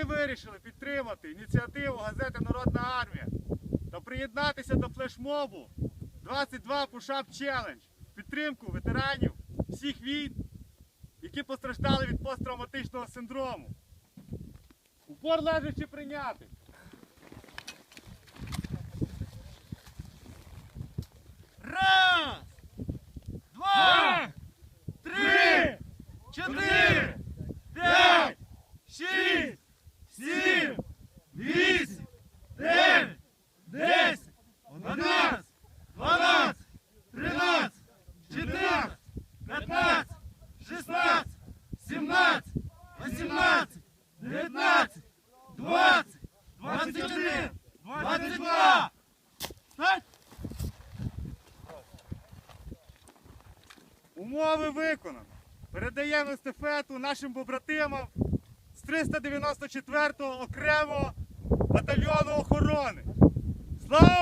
ми вирішили підтримати ініціативу газети Народна армія та приєднатися до флешмобу 22 Пушап Челендж підтримку ветеранів всіх війн, які постраждали від посттравматичного синдрому. Упор лежачи прийняти. Умови виконано. Передаємо естафету нашим побратимам з 394-го окремого батальйону охорони. Слава!